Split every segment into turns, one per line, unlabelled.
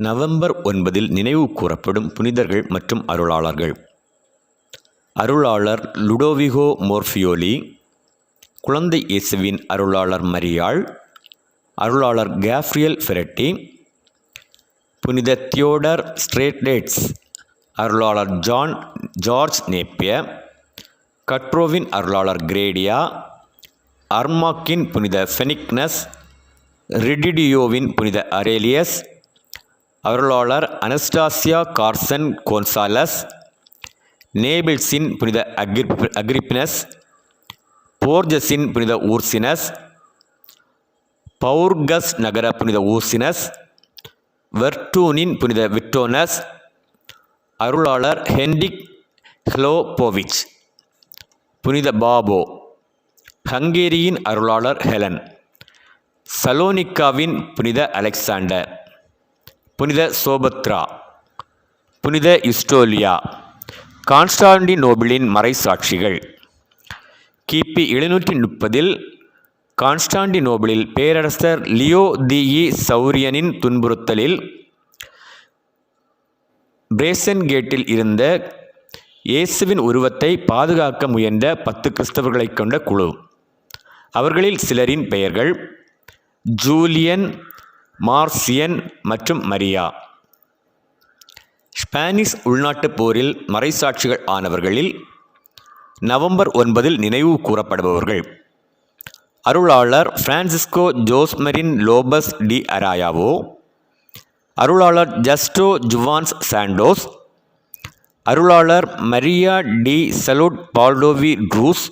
November ஒன்பதில் நினைவு கூறப்படும் புனிதர்கள் மற்றும் அருளாளர்கள். அருளாளர் லுடோவிகோ மோர்ஃபியோலி குழந்தை இயேசுவின் அருளாளர் மரியாள் அருளாளர் கேப்ரியல் ஃபெரட்டி புனித தியோடர் ஸ்ட்ரேட்டேட்ஸ் அருளாளர் ஜான் ஜார்ஜ் நேப்பிய கட்ரோவின் அருளாளர் கிரேடியா அர்மாக்கின் புனித ஃபெனிக்னஸ் ரிடிடியோவின் புனித அரேலியஸ் அருளாளர் அனஸ்டாசியா கார்சன் கோன்சாலஸ் நேபிள்ஸின் புனித அக்ரிப் அக்ரிப்பினஸ் போர்ஜஸின் புனித ஊர்சினஸ் பௌர்கஸ் நகர புனித ஊர்சினஸ் வெர்டூனின் புனித விட்டோனஸ் அருளாளர் ஹென்டிக் ஹ்லோபோவிச் புனித பாபோ ஹங்கேரியின் அருளாளர் ஹெலன் சலோனிக்காவின் புனித அலெக்சாண்டர். புனித சோபத்ரா புனித இஸ்டோலியா கான்ஸ்டாண்டினோபிளின் மறைசாட்சிகள். கிபி எழுநூற்றி முப்பதில் கான்ஸ்டாண்டினோபிளில் பேரரசர் லியோ திஇ சௌரியனின் துன்புறுத்தலில் பிரேசன் கேட்டில் இருந்த இயேசுவின் உருவத்தை பாதுகாக்க முயன்ற பத்து கிறிஸ்தவர்களைக் கொண்ட குழு. அவர்களில் சிலரின் பெயர்கள் ஜூலியன் மார்சியன் மற்றும் மரியா. ஸ்பானிஷ் உள்நாட்டுப் போரில் மறைசாட்சிகள் ஆனவர்களில் நவம்பர் ஒன்பதில் நினைவு கூறப்படுபவர்கள். அருளாளர் பிரான்சிஸ்கோ ஜோஸ்மரின் லோபஸ் டி அராயாவோ அருளாளர் ஜஸ்டோ ஜுவான்ஸ் சாண்டோஸ் அருளாளர் மரியா டி சலோட் பால்டோவி ட்ரூஸ்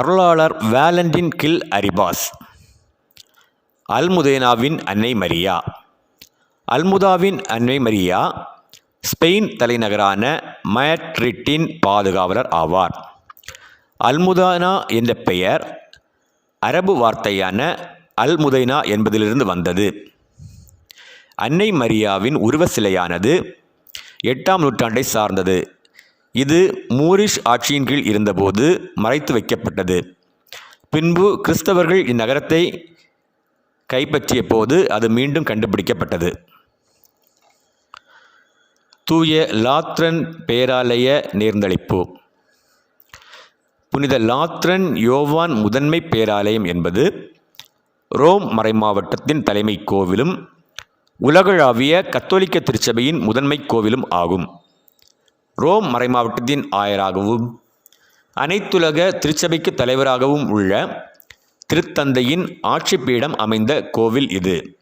அருளாளர் வேலண்டின் கில் அரிபாஸ். அல்முதேனாவின் அன்னை மரியா. அல்முதாவின் அன்னை மரியா ஸ்பெயின் தலைநகரான மயட்ரிட்டின் பாதுகாவலர் ஆவார். அல்முதானா என்ற பெயர் அரபு வார்த்தையான அல்முதைனா என்பதிலிருந்து வந்தது. அன்னை மரியாவின் உருவ சிலையானது எட்டாம் நூற்றாண்டை சார்ந்தது. இது மூரிஷ் ஆட்சியின் கீழ் இருந்தபோது மறைத்து வைக்கப்பட்டது. பின்பு கிறிஸ்தவர்கள் இந்நகரத்தை கைப்பற்றிய போது அது மீண்டும் கண்டுபிடிக்கப்பட்டது. தூய லாத்ரன் பேராலய நேர்ந்தளிப்பு. புனித லாத்ரன் யோவான் முதன்மை பேராலயம் என்பது ரோம் மறைமாவட்டத்தின் தலைமை கோவிலும் உலகளாவிய கத்தோலிக்க திருச்சபையின் முதன்மை கோவிலும் ஆகும். ரோம் மறைமாவட்டத்தின் ஆயராகவும் அனைத்துலக திருச்சபைக்கு தலைவராகவும் உள்ள திருத்தந்தையின் ஆட்சி பீடம் அமைந்த கோவில் இது.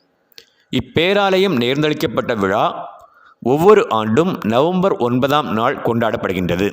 இப்பேராலயம் நேர்ந்தளிக்கப்பட்ட விழா ஒவ்வொரு ஆண்டும் நவம்பர் ஒன்பதாம் நாள் கொண்டாடப்படுகின்றது.